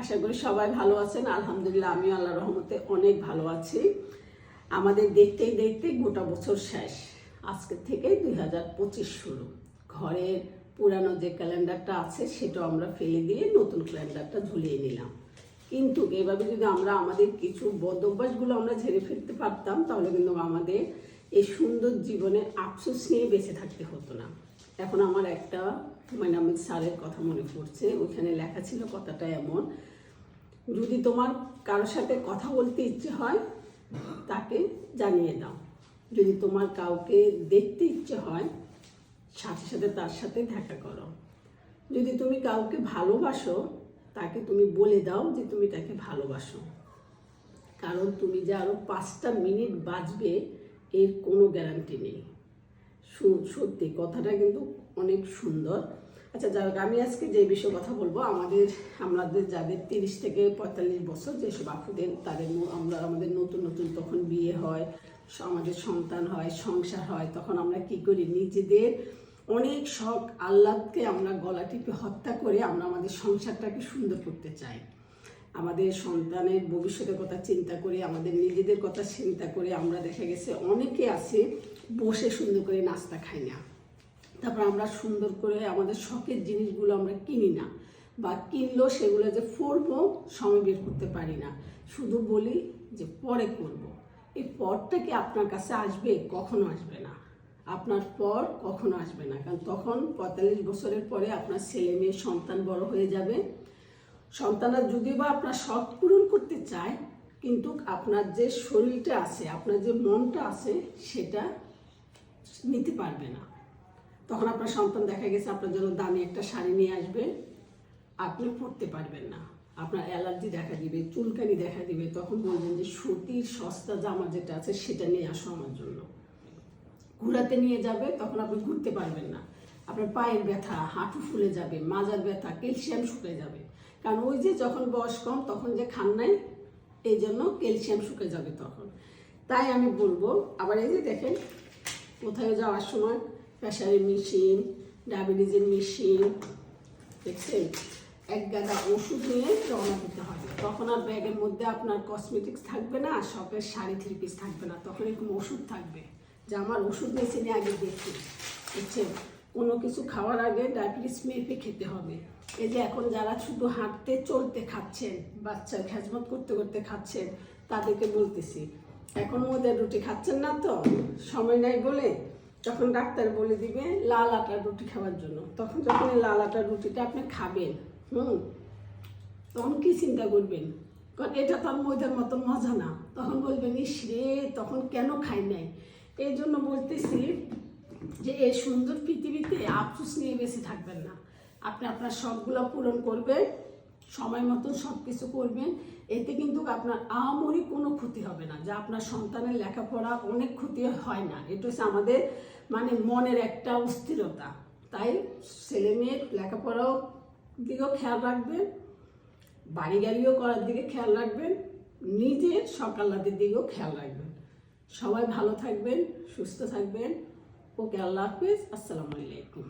আশা করি সবাই ভালো আছেন। আলহামদুলিল্লাহ আমি আল্লাহ রহমতে অনেক ভালো আছি। আমাদের দেখতেই দেখতে গোটা বছর শেষ। আজকে থেকে দুই হাজার পঁচিশ শুরু। ঘরের পুরানো যে ক্যালেন্ডারটা আছে সেটা আমরা ফেলে দিয়ে নতুন ক্যালেন্ডারটা ঝুলিয়ে নিলাম। কিন্তু এভাবে যদি আমরা আমাদের কিছু বদ অভ্যাসগুলো আমরা ঝেড়ে ফেলতে পারতাম, তাহলে কিন্তু আমাদের এই সুন্দর জীবনে আফসোস নিয়ে বেঁচে থাকতে হতো না। এখন আমার একটা হুমায়ুন আহমেদ স্যারের কথা মনে পড়ছে, ওইখানে লেখা ছিল কথাটা এমন, যদি তোমার কারোর সাথে কথা বলতে ইচ্ছে হয়, তাকে জানিয়ে দাও। যদি তোমার কাউকে দেখতে ইচ্ছে হয়, সাথে সাথে তার সাথে দেখা করো। যদি তুমি কাউকে ভালোবাসো, তাকে তুমি বলে দাও যে তুমি তাকে ভালোবাসো। কারণ তুমি যে আরও পাঁচটা মিনিট বাঁচবে, এর কোনো গ্যারান্টি নেই। সত্যি, কথাটা কিন্তু অনেক সুন্দর। আচ্ছা যাই আমি আজকে যে বিষয়ে কথা বলব, আমাদের আমাদের যাদের তিরিশ থেকে পঁয়তাল্লিশ বছর যেসব আপুদের তাদের আমরা আমাদের নতুন নতুন তখন বিয়ে হয় আমাদের সন্তান হয়, সংসার হয়, তখন আমরা কি করি? নিজেদের অনেক শখ, আহ্লাদকে আমরা গলা টিপে হত্যা করে আমরা আমাদের সংসারটাকে সুন্দর করতে চাই। আমাদের সন্তানের ভবিষ্যতের কথা চিন্তা করে, আমাদের নিজেদের কথা চিন্তা করে আমরা দেখা গেছে অনেকে আছে বসে সুন্দর করে নাস্তা খাই না। তারপর আমরা সুন্দর করে আমাদের শখের জিনিসগুলো আমরা কিনি না বা কিনলেও সেগুলো যে পরবো সময় বের করতে পারি না। শুধু বলি যে পরে করব। এই পরটা কি আপনার কাছে আসবে? কখনো আসবে না। আপনার পর কখনো আসবে না। কারণ তখন পঁয়তাল্লিশ বছরের পরে আপনার ছেলে মেয়ে সন্তান বড় হয়ে যাবে। সন্তানরা যদিও বা আপনার শখ পূরণ করতে চায়, কিন্তু আপনার যে শরীরটা আছে, আপনার যে মনটা আছে, সেটা নিতে পারবে না। তখন আপনার সন্তান দেখা গেছে আপনার জন্য দামি একটা শাড়ি নিয়ে আসবে। আপনি পরতে পারবেন না। আপনার অ্যালার্জি দেখা দিবে, চুলকানি দেখা দিবে, তখন বলবেন যে সুতির সস্তা জামা যেটা আছে, সেটা নিয়ে আসো আমার জন্য। ঘোরাতে নিয়ে যাবে, তখন আপনি ঘুরতে পারবেন না। আপনার পায়ের ব্যথা, হাঁটু ফুলে যাবে, মাজার ব্যথা, ক্যালসিয়াম শুকে যাবে। কারণ ওই যে যখন বয়স কম, তখন যে খান নাই এই জন্য ক্যালসিয়াম শুকে যাবে তখন। তাই আমি বলব, আবার এই যে দেখেন কোথায় যাওয়ার সময় প্রেশারের মেশিন, ডায়াবেটিসের মেশিন, দেখছেন? এক গাদা ওষুধ নিয়ে রওনা দিতে হবে। তখন আর ব্যাগের মধ্যে আপনার কসমেটিক্স থাকবে না, আর শপের শাড়ি থ্রি পিস থাকবে না। তখন এরকম ওষুধ থাকবে। যে আমার ওষুধ মেশিনে আগে দেখি। বুঝছেন কোনো কিছু খাওয়ার আগে ডায়াবেটিস মেপে খেতে হবে। এই যে এখন যারা শুধু হাঁটতে চলতে খাচ্ছেন বাচ্চা খেজমত করতে করতে খাচ্ছেন, তাদেরকে বলতেছি, এখন মদের রুটি খাচ্ছেন না তো? সময় নাই বলে? তখন ডাক্তার বলে দিবে, লাল আটার রুটি খাওয়ার জন্য। তখন যখন লাল আটার রুটিটা আপনি খাবেন, হুম, তখন কি চিন্তা করবেন? কারণ এটা তো আর মতো মজা না। তখন বলবেন, ইস রে, তখন কেন খাই নাই? এই জন্য বলতেছি যে এই সুন্দর পৃথিবীতে আফসোস নিয়ে বেশি থাকবেন না। আপনি আপনার শখগুলো পূরণ করবেন, সময় মতন সব কিছু করবেন, এতে কিন্তু আপনার আহামরি কোনো ক্ষতি হবে না। যা আপনার সন্তানের লেখাপড়া অনেক ক্ষতি হয় না। এটা হচ্ছে আমাদের মানে মনের একটা অস্থিরতা। তাই ছেলে মেয়ের লেখাপড়াও দিকেও খেয়াল রাখবেন, বাড়ি গাড়িও করার দিকে খেয়াল রাখবেন, নিজের সকালাদের দিকেও খেয়াল রাখবেন। সবাই ভালো থাকবেন, সুস্থ থাকবেন। ওকে আল্লাহ হাফিজ আসসালামু আলাইকুম